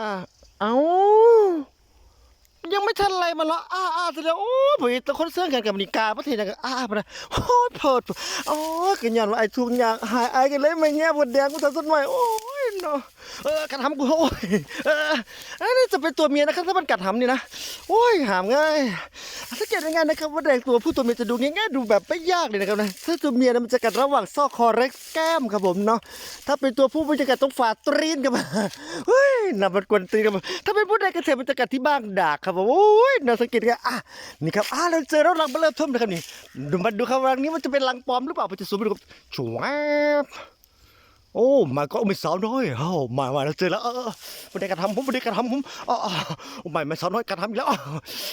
อ่าเอายังไม่ทันอะไรมาละอ้าอ้าแสดงโอ้ผมตะคนเสื่องกันกับนิกาประเทศนั้นอ้าไปนะโอ้ยเพิดโอ้ยกันยันว่าไอ้ทุกอย่างหายไอ้กันเลยไม่แง่บดแดงกูทำสักหน่โอ้ยเนาะเออกัดทำกูโอ้ยเออไอ้นี่จะเป็นตัวเมียนะครับถ้ามันกัดทำนี่นะโอ้ยหามง่ายสังเกตง่ายนะครับว่าแดงตัวผู้ตัวเมียจะดูง่ายๆดูแบบไม่ยากเลยนะครับนะถ้าตัวเมียนะมันจะกัดระหว่างซอกคอเร็กแก้มครับผมเนาะถ้าเป็นตัวผู้มันจะกัดตรงฝ่าตรีนครับเฮ น่ามันกวนตีนครับถ้าเป็นผู้ใดกระเทยมันจะกัดที่บ้างดากครับโอ้ยน่าสังเกตกันอะนี่ครับอะเราเจอแล้วรังเบลเลอร์ท่มนะครับนี่ดูมาดูครับรังนี้มันจะเป็นรังปลอมหรือเปล่าผมจะซูมไปดูครับชวบโอ้มาก็ไม่สาวน้อยเอ้ามามาเราเจอแล้วเออไม่ได้กระทำผมไม่ได้กระทำผมอ๋อโอ้ไม่ไม่สาวน้อยกระทำอีกแล้ว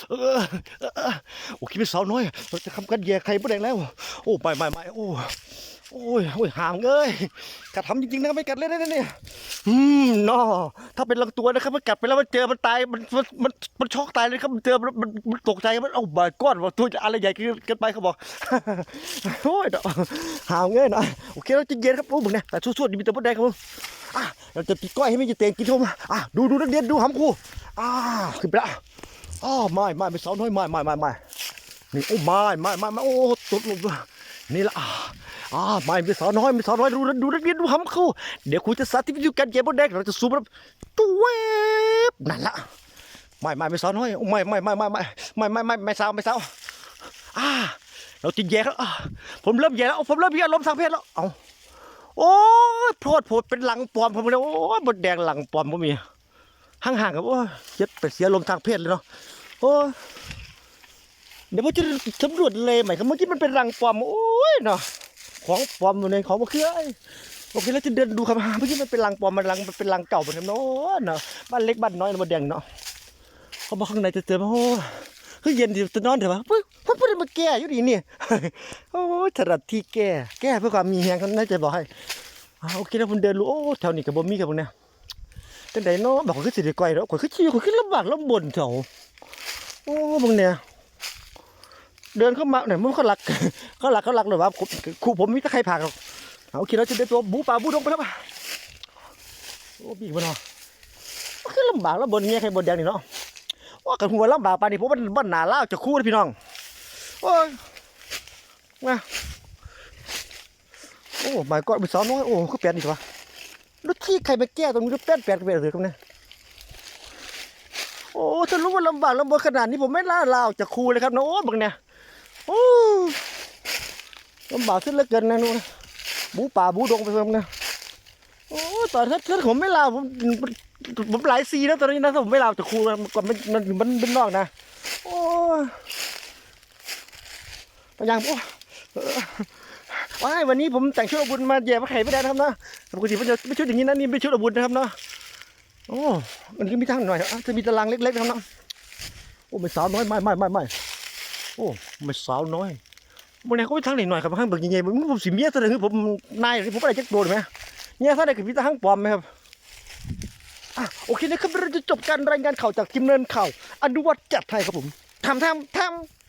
เออเออเออโอ้คิดเป็นสาวน้อยเราจะทำกันแย่ใครไม่ได้แล้ว โอ้ไม่ไม่ไม่โอ้ โอ้ยโอ้ยหางเอ้ยกระทำจริงๆนะไม่กัดเลยนะเนี่ยอืมนาะถ้าเป็นลังตัวนะครับมันกัดไปแล้วมันเจอมันตายมันมันมันมันช็อกตายเลยครับมันเจอมันมันตกใจมันเอ้าบายก้อนว่าตัวจะอะไรใหญ่เกินไปเขาบอกโอ้ยหาวเงี้ยเนาะโอเคเราจะเย็นครับโอ้บุญเนี่ยแต่สู้ๆดีมีแต่บดแดงครับผมอะเราจะปีก้อยให้ไม่จะเตงกินชมอะดูดูนักเรียนดูหำครูอ่าขึ้นไปละอ๋อไม่ไม่ไม่สาวน้อยไม่ไม่ไม่ไม่นี่โอ้ไม่ไม่ไม่ไม่โอ้ตดลงนี่ละ อ่าไม่มีสาวน้อยมีสาวน้อยดูนะดูนักเรียนดูหำเขาเดี๋ยวครูจะสาธิตวิธีการเก็บบนแดงเราจะซูมแบบตัวเวบนั่นละไม่ไม่ไม่สาวน้อยไม่ไม่ไม่ไม่ไม่ไม่ไม่ไม่ไม่สาวไม่สาวอ่าเราติดแย่แล้วผมเริ่มแย่แล้วผมเริ่มมีอารมณ์ทางเพศแล้วเอาโอ้ยโพดโพดเป็นหลังปอมผมเลยโอ้ยบนแดงหลังปอมผมมีห่างๆกับโอ้ยเจ็ดไปเสียอารมทางเพศเลยเนาะโอ้เดี๋ยวผมจะสำรวจเลยใหม่ครับเมื่อกี้มันเป็นรังปอมโอ้ยเนาะ ของปลอมอยู่ในของมาคือไอ้โอเคแล้วจะเดินดูครับเมื่อกี้มันเป็นรังปลอมมันรังมันเป็นรังเก่าเหมือนกันเนาะเนาะบ้านเล็กบ้านน้อยมาแดงเนาะเขาบอกข้างในจะเจอมาโอ้คือเย็นดีจะนอนเถอะวะเพิ่งเพิ่งพูดมาแก้อยู่ดีเนี่ยโอ้ถนัดที่แก้แก้เพื่อความมีแรงเขาน่าจะบอกให้โอเคแล้วผมเดินรู้โอ้แถวนี้กับบ่มีกับพวกเนี้ยจังไดเนาะบอกขาคือสิได้ก่อยแล้วข่อยคือชี้ข่อยคือลำบากลำบนเถอะโอ้พวกเนี้ย เดินเข้ามาเนี่ยมันเขาหลักเขาหลักเขาหลักเลยว่าครูผมมีแตะไคร่ผักหรอกเอาโอเคเราจะได้ตัวบูป่าบูดงไปแล้วป่ะโอ้บีบมันเนาะมันคือลำบากแล้วบนเงี้ยใครบนแดงนี่เนาะว่ากันหัวลำบากปานนี้ผมมันบ้านหนาเล่าจะคู่นะพี่น้องโอ้ยมาโอ้ไม่ก็มีสาวน้อยโอ้คือแปลนอีกวะแล้วที่ใครไปแก้ตรงนี้แล้วแปลนแปลนกันไปเลยตรงนี้ โอ้ถ้ารู้ว่าลำบากลำบนขนาดนี้ผมไม่ล่าลาวจะคูเลยครับนะโอ้บางเนี่ยโอ้ลำบากขึ้นเหลือเกินนะนู่นบูป่าบูดงไปเพิ่มนะโอ้ตอนถ้าถ้าผมไม่ลาผมผมหลายซีแล้วตอนนี้นะถ้าผมไม่ลาจะครูนะก่อนมันมันมันเป็นนอกนะโอ้ยพยายาโอ้ว้ายวันนี้ผมแต่งชุดอาบุญมาแย่พระไข่ไม่ได้นะครับนะปกติมันจะไม่ชุดอย่างนี้นะนี่เป็นชุดอาบุญนะครับเนาะ โอ้ มันก็มีทางหน่อยอะจะมีตารางเล็กๆนะครับนะโอ้ไม่สาวน้อยไม่ไม่ไม่ไม่โอ้ไม่สาวน้อยวันนี้เขาไปทางไหนหน่อยครับข้างเบิกยังไงมึงผมสิเมียซะเลยคือผมนายผมอะไรจักโดนไหมเนี่ยซะได้คือพี่ตาห้างปลอมไหมครับอะโอเคนะครับเราจะจบการรายงานข่าวจากทีมเนินข่าวอนุวัตจัดไทยครับผมทำทำทำ